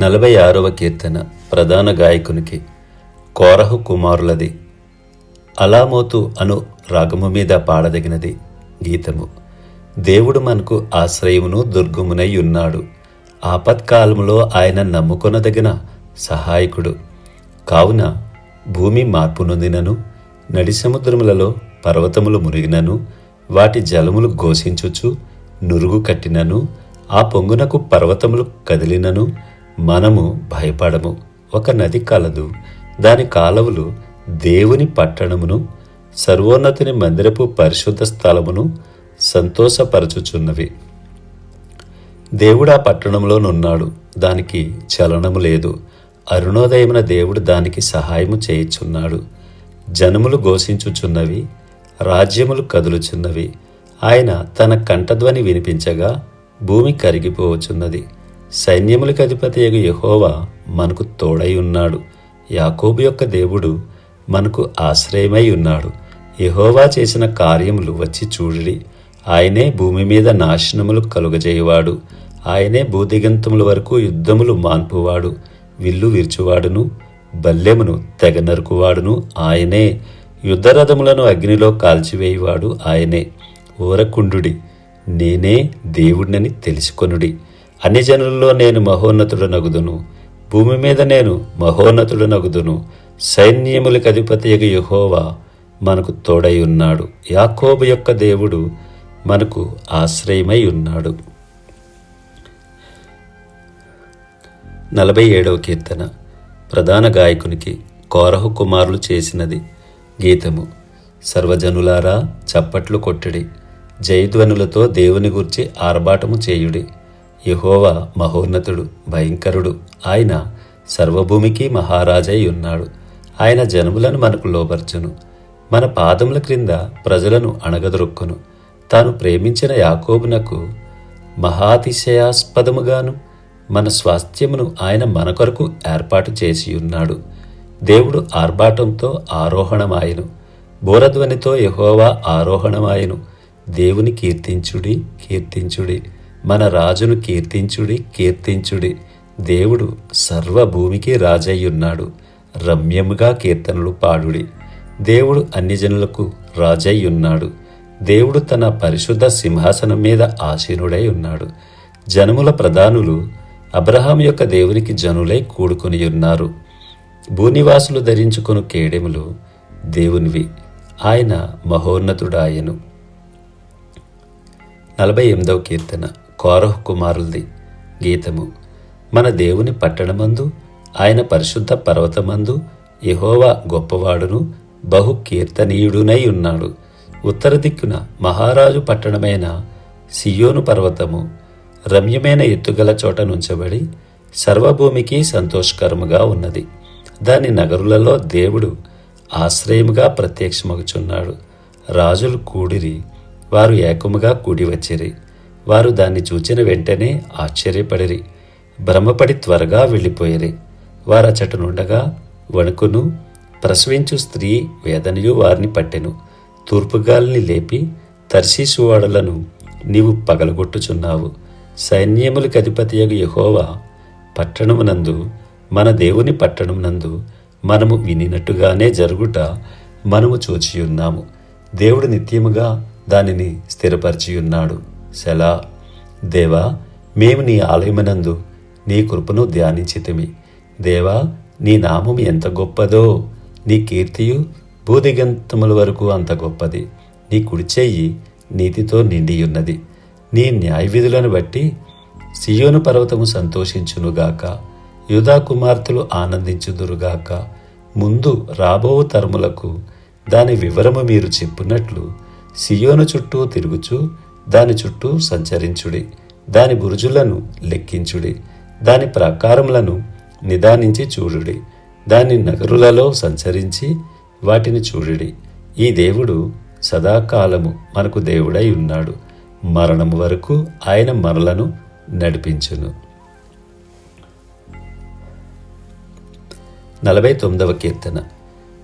నలభై ఆరవ కీర్తన ప్రధాన గాయకునికి కోరహు కుమారులది. అలామోతు అను రాగము మీద పాడదగినది గీతము. దేవుడు మనకు ఆశ్రయమును దుర్గమునై ఉన్నాడు. ఆపత్కాలములో ఆయన నమ్ముకొనదగిన సహాయకుడు. కావున భూమి మార్పు నొందినను నడి సముద్రములలో పర్వతములు మురిగినను వాటి జలములు ఘోషించుచు నురుగు కట్టినను ఆ పొంగునకు పర్వతములు కదిలినను మనము భయపడము. ఒక నది కలదు. దాని కాలవులు దేవుని పట్టణమును సర్వోన్నతిని మందిరపు పరిశుద్ధ స్థలమును సంతోషపరచుచున్నవి. దేవుడు ఆ పట్టణంలోనున్నాడు. దానికి చలనము లేదు. అరుణోదయమున దేవుడు దానికి సహాయము చేయుచున్నాడు. జనములు ఘోషించుచున్నవి రాజ్యములు కదులుచున్నవి. ఆయన తన కంఠధ్వని వినిపించగా భూమి కరిగిపోవచున్నది సైన్యములకు అధిపతి యహోవా మనకు తోడై ఉన్నాడు. యాకోబు యొక్క దేవుడు మనకు ఆశ్రయమై ఉన్నాడు. యహోవా చేసిన కార్యములు వచ్చి చూడిడి ఆయనే భూమి మీద నాశనములు కలుగజేయవాడు. ఆయనే భూదిగంతముల వరకు యుద్ధములు మాన్పువాడు. విల్లు విరుచువాడును బల్లెమును తెగ నరుకువాడును ఆయనే. యుద్ధరథములను అగ్నిలో కాల్చివేయవాడు ఆయనే. ఊరకుండుడి నేనే దేవుడినని తెలుసుకొనుడి. అన్ని జనులలో నేను మహోన్నతుడనగుదును. భూమి మీద నేను మహోన్నతుడనగుదును. సైన్యములకు అధిపతి యహోవా మనకు తోడై ఉన్నాడు. యాకోబు యొక్క దేవుడు మనకు ఆశ్రయమై ఉన్నాడు. నలభై ఏడవ కీర్తన. ప్రధాన గాయకునికి కోరహు కుమారులు చేసినది గీతము. సర్వజనులారా చప్పట్లు కొట్టడి. జయధ్వనులతో దేవుని గురించి ఆర్భాటము చేయుడి. యహోవా మహోన్నతుడు భయంకరుడు. ఆయన సర్వభూమికి మహారాజై ఉన్నాడు ఆయన జనములను మనకు లోబర్చును. మన పాదముల క్రింద ప్రజలను అణగదొరుక్కును. తాను ప్రేమించిన యాకోబునకు మహాతిశయాస్పదముగాను మన స్వాస్థ్యమును ఆయన మన కొరకు ఏర్పాటు చేసి ఉన్నాడు దేవుడు ఆర్భాటంతో ఆరోహణమాయను. బోరధ్వనితో యహోవా ఆరోహణమాయను. దేవుని కీర్తించుడి కీర్తించుడి. మన రాజును కీర్తించుడి కీర్తించుడి. దేవుడు సర్వభూమికి రాజయ్యున్నాడు. రమ్యముగా కీర్తనలు పాడుడి. దేవుడు అన్ని జనులకు రాజై దేవుడు తన పరిశుద్ధ సింహాసనం మీద ఆసీనుడై ఉన్నాడు. జనముల ప్రధానులు అబ్రహాం యొక్క దేవునికి జనులై కూడుకొని ఉన్నారు. భూనివాసులు ధరించుకొను కేడెములు దేవునివి. ఆయన మహోన్నతుడాయను. నలభై ఎనిమిదవ కీర్తన. కోరహ్ కుమారుల్ది గీతము. మన దేవుని పట్టణమందు ఆయన పరిశుద్ధ పర్వతమందు యహోవా గొప్పవాడును బహు కీర్తనీయుడునై ఉన్నాడు ఉత్తర దిక్కున మహారాజు పట్టణమైన సియోను పర్వతము రమ్యమైన ఎత్తుగల చోట నుంచబడి సర్వభూమికి సంతోషకరముగా ఉన్నది. దాని నగరులలో దేవుడు ఆశ్రయముగా ప్రత్యక్షమగుచున్నాడు. రాజులు కూడిరి వారు ఏకముగా కూడి వచ్చిరి వారు దాన్ని చూచిన వెంటనే ఆశ్చర్యపడిరి. భ్రమపడి త్వరగా వెళ్ళిపోయిరి. వారచట నుండగా వణుకును ప్రసవించు స్త్రీ వేదనయు వారిని పట్టెను. తూర్పుగాలిని లేపి తర్శీసువాడలను నీవు పగలగొట్టుచున్నావు. సైన్యములకు అధిపతియగు యహోవా పట్టణమునందు మన దేవుని పట్టణమునందు మనము వినినట్టుగానే జరుగుట మనము చూచియున్నాము. దేవుడు నిత్యముగా దానిని స్థిరపరిచియున్నాడు. సెలా దేవా మేము నీ ఆలయమునందు నీ కృపను ధ్యానించితిమి. దేవా నీ నామం ఎంత గొప్పదో నీ కీర్తియు భూదిగంతముల వరకు అంత గొప్పది. నీ కుడిచెయ్యి నీతితో నిండియున్నది. నీ న్యాయవిధులను బట్టి సియోను పర్వతము సంతోషించునుగాక యుధా కుమార్తెలు ఆనందించుదురుగాక. ముందు రాబో తరములకు దాని వివరము మీరు చెప్పున్నట్లు సియోను చుట్టూ తిరుగుచు దాని చుట్టూ సంచరించుడి. దాని బురుజులను లెక్కించుడి. దాని ప్రాకారములను నిదానించి చూడుడి. దాని నగరులలో సంచరించి వాటిని చూడుడి. ఈ దేవుడు సదాకాలము మనకు దేవుడై ఉన్నాడు. మరణము వరకు ఆయన మనలను నడిపించును. నలభై తొమ్మిదవ కీర్తన.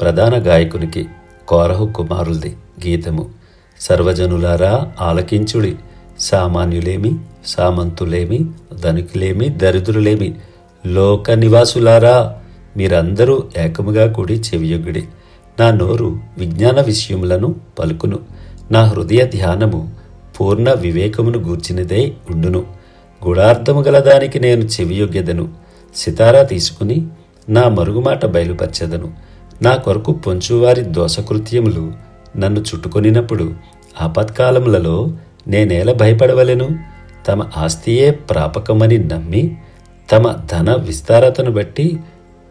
ప్రధాన గాయకునికి కోరహు కుమారుల్ది గీతము. సర్వజనులారా ఆలకించుడి. సామాన్యులేమి సామంతులేమి ధనికులేమి దరిద్రులేమి లోక నివాసులారా మీరందరూ ఏకముగా కూడి చెవియొగ్గుడి. నా నోరు విజ్ఞాన విషయములను పలుకును. నా హృదయ ధ్యానము పూర్ణ వివేకమును గూర్చినదే ఉండును. గుడార్థము గల దానికి నేను చెవియొగ్గెదను. సితారా తీసుకుని నా మరుగుమాట బయలుపరచెదను. నా కొరకు పొంచువారి దోషకృత్యములు నన్ను చుట్టుకొనినప్పుడు ఆపత్కాలములలో నేనేల భయపడవలెను? తమ ఆస్తియే ప్రాపకమని నమ్మి తమ ధన విస్తారతను బట్టి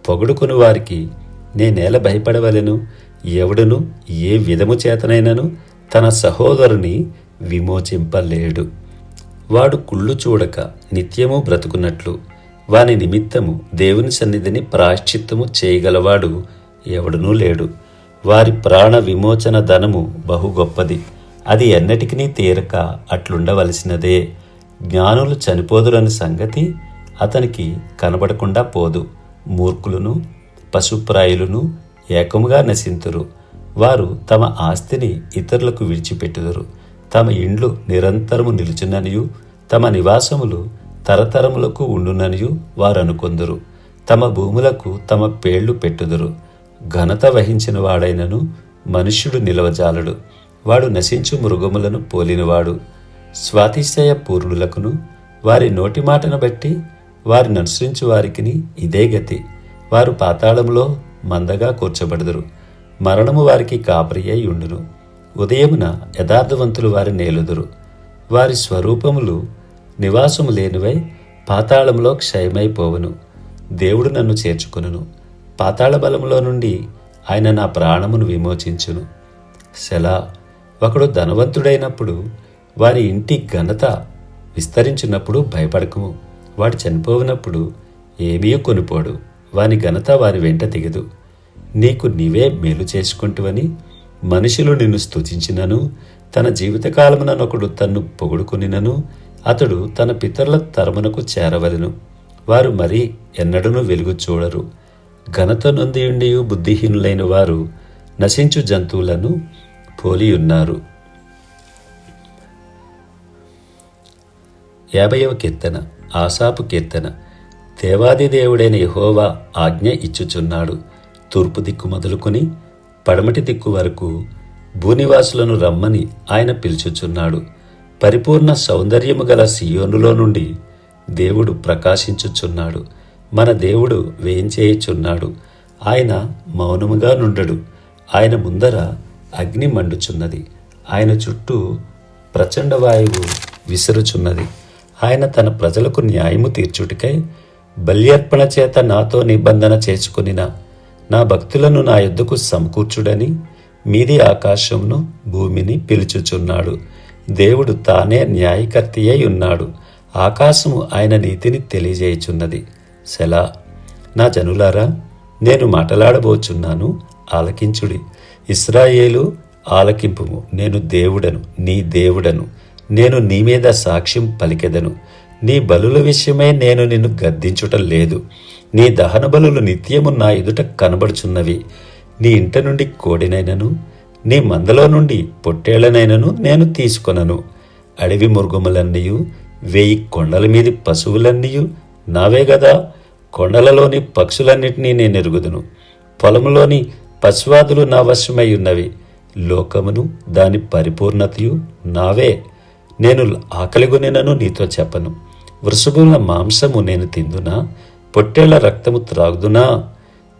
పొగుడుకుని వారికి నేనేల భయపడవలెను? ఎవడును ఏ విధము చేతనైనను? తన సహోదరుని విమోచింపలేడు. వాడు కుళ్ళు చూడక నిత్యము బ్రతుకున్నట్లు. వాని నిమిత్తము దేవుని సన్నిధిని ప్రాశ్చిత్తము చేయగలవాడు ఎవడునూ లేడు. వారి ప్రాణ విమోచన ధనము బహు గొప్పది. అది ఎన్నటికీ తీరక అట్లుండవలసినదే. జ్ఞానులు చనిపోదురని సంగతి అతనికి కనబడకుండా పోదు. మూర్ఖులను పశుప్రాయులను ఏకముగా నశింతురు. వారు తమ ఆస్తిని ఇతరులకు విడిచిపెట్టుదురు. తమ ఇండ్లు నిరంతరము నిలుచుననియు తమ నివాసములు తరతరములకు ఉండుననియు వారు అనుకొందురు తమ భూములకు తమ పేళ్ళు పెట్టుదురు. ఘనత వహించిన వాడైనను మనుష్యుడు నిలవజాలడు. వాడు నశించు మృగములను పోలినవాడు. స్వాతిశయ పూర్ణులకును వారి నోటి మాటను బట్టి వారిని అనుసరించు వారికిని ఇదే గతి. వారు పాతాళంలో మందగా కూర్చబడుదురు. మరణము వారికి కాపరి అయి ఉండును. ఉదయమున యథార్థవంతులు వారి నేలుదురు. వారి స్వరూపములు నివాసము లేనివై పాతాళంలో క్షయమైపోవును. దేవుడు నన్ను చేర్చుకొనును. పాతాళ బలములో నుండి ఆయన నా ప్రాణమును విమోచించును. సెలా ఒకడు ధనవంతుడైనప్పుడు వారి ఇంటి ఘనత విస్తరించినప్పుడు భయపడకము. వాడు చనిపోయినప్పుడు ఏమీ కొనిపోడు. వాని ఘనత వారి వెంట దిగదు. నీకు నీవే మేలు చేసుకుంటువని మనుషులు నిన్ను స్తుతించినను. తన జీవితకాలముననొకడు తన్ను పొగుడుకునినను. అతడు తన పితరుల తరమునకు చేరవలను. వారు మరి ఎన్నడూనూ వెలుగు చూడరు. ఘనత నొందియుండియు బుద్ధిహీనులైన వారు నశించు జంతువులను పోలియున్నారు. యాభైవ కీర్తన ఆశాపు కీర్తన. దేవాది దేవుడైన యహోవా ఆజ్ఞ ఇచ్చుచున్నాడు. తూర్పు దిక్కు మొదలుకొని పడమటి దిక్కు వరకు భూనివాసులను రమ్మని ఆయన పిలుచుచున్నాడు. పరిపూర్ణ సౌందర్యము గల సియోనులో నుండి దేవుడు ప్రకాశించుచున్నాడు. మన దేవుడు వేయించేయుచున్నాడు ఆయన మౌనముగా నుండడు. ఆయన ముందర అగ్ని మండుచున్నది. ఆయన చుట్టూ ప్రచండ వాయువు విసురుచున్నది. ఆయన తన ప్రజలకు న్యాయము తీర్చుటికై బల్యర్పణ చేత నాతో నిబంధన చేసుకునిన నా భక్తులను నా యొద్దకు సమకూర్చుడని మీది ఆకాశంను భూమిని పిలుచుచున్నాడు. దేవుడు తానే న్యాయకర్తి అయి ఉన్నాడు. ఆకాశము ఆయన నీతిని తెలియజేయుచున్నది. సెలా నా జనులారా నేను మాటలాడబోచున్నాను ఆలకించుడి. ఇస్రాయేలు ఆలకింపుము. నేను దేవుడను నీ దేవుడను. నేను నీ మీద సాక్ష్యం పలికెదను. నీ బలుల విషయమై నేను నిన్ను గద్దించుటం లేదు. నీ దహన బలులు నిత్యము నా ఎదుట కనబడుచున్నవి. నీ ఇంట నుండి కోడినైనను నీ మందలో నుండి పొట్టేళ్ళనైనను నేను తీసుకొనను. అడవి మృగములన్నయూ వేయి కొండల మీది పశువులన్నీయు నావే కదా కొండలలోని పక్షులన్నిటినీ నేను ఎరుగుదును. పొలములోని పశువాదులు నా వశమై ఉన్నవి. లోకమును దాని పరిపూర్ణతయు నావే. నేను ఆకలిగొనినను నీతో చెప్పను. వృషభుల మాంసము నేను తిందునా? పొట్టేళ్ళ రక్తము త్రాగుదునా?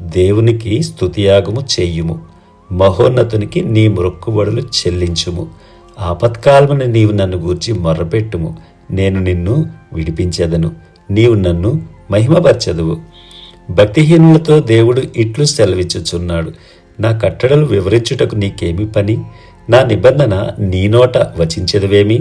దేవునికి స్తుతియాగము చెయ్యుము మహోన్నతునికి నీ మొక్కుబడులు చెల్లించుము. ఆపత్కాలమున నీవు నన్ను గూర్చి మొర్రపెట్టుము నేను నిన్ను విడిపించెదను. నీవు నన్ను మహిమపరచదువు. భక్తిహీనులతో దేవుడు ఇట్లు సెలవిచ్చుచున్నాడు. నా కట్టడలు వివరించుటకు నీకేమి పని? నా నిబంధన నీ నోట వచించదువేమి?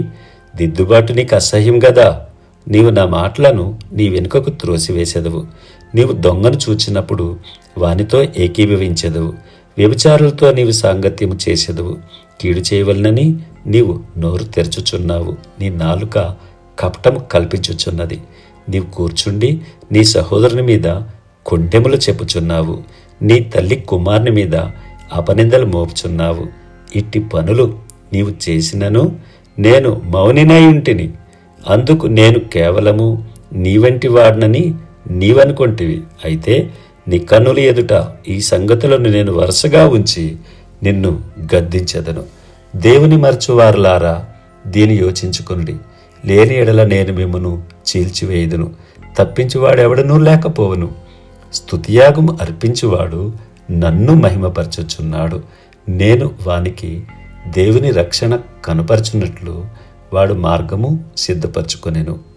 దిద్దుబాటు నీకు అసహ్యం గదా? నీవు నా మాటలను నీ వెనుకకు త్రోసివేసెదవు. నీవు దొంగను చూచినప్పుడు వానితో ఏకీభవించెదవు. వ్యభిచారులతో నీవు సాంగత్యము చేసెదవు. కీడు చేయవలనని నీవు నోరు తెరచుచున్నావు. నీ నాలుక కపటము కల్పించుచున్నది. నీవు కూర్చుండి నీ సహోదరుని మీద కొండెములు చెప్పుచున్నావు. నీ తల్లి కుమారుని మీద అపనిందలు మోపుచున్నావు. ఇట్టి పనులు నీవు చేసినను నేను మౌనినై ఉంటిని. అందుకు నేను కేవలము నీవంటి వాడినని నీవనుకుంటివి. అయితే నీ కన్నుల ఎదుట ఈ సంగతులను నేను వరుసగా ఉంచి నిన్ను గద్దించెదను. దేవుని మరచువారులారా దీని యోచించుకొనుడి. లేని ఎడల నేను మిమ్మను చీల్చివేయుదును. తప్పించువాడెవడనూ లేకపోవను. స్తుతియాగము అర్పించువాడు నన్ను మహిమపరచుచున్నాడు. నేను వానికి దేవుని రక్షణ కనపరచున్నట్లు వాడు మార్గము సిద్ధపరచుకొనెను.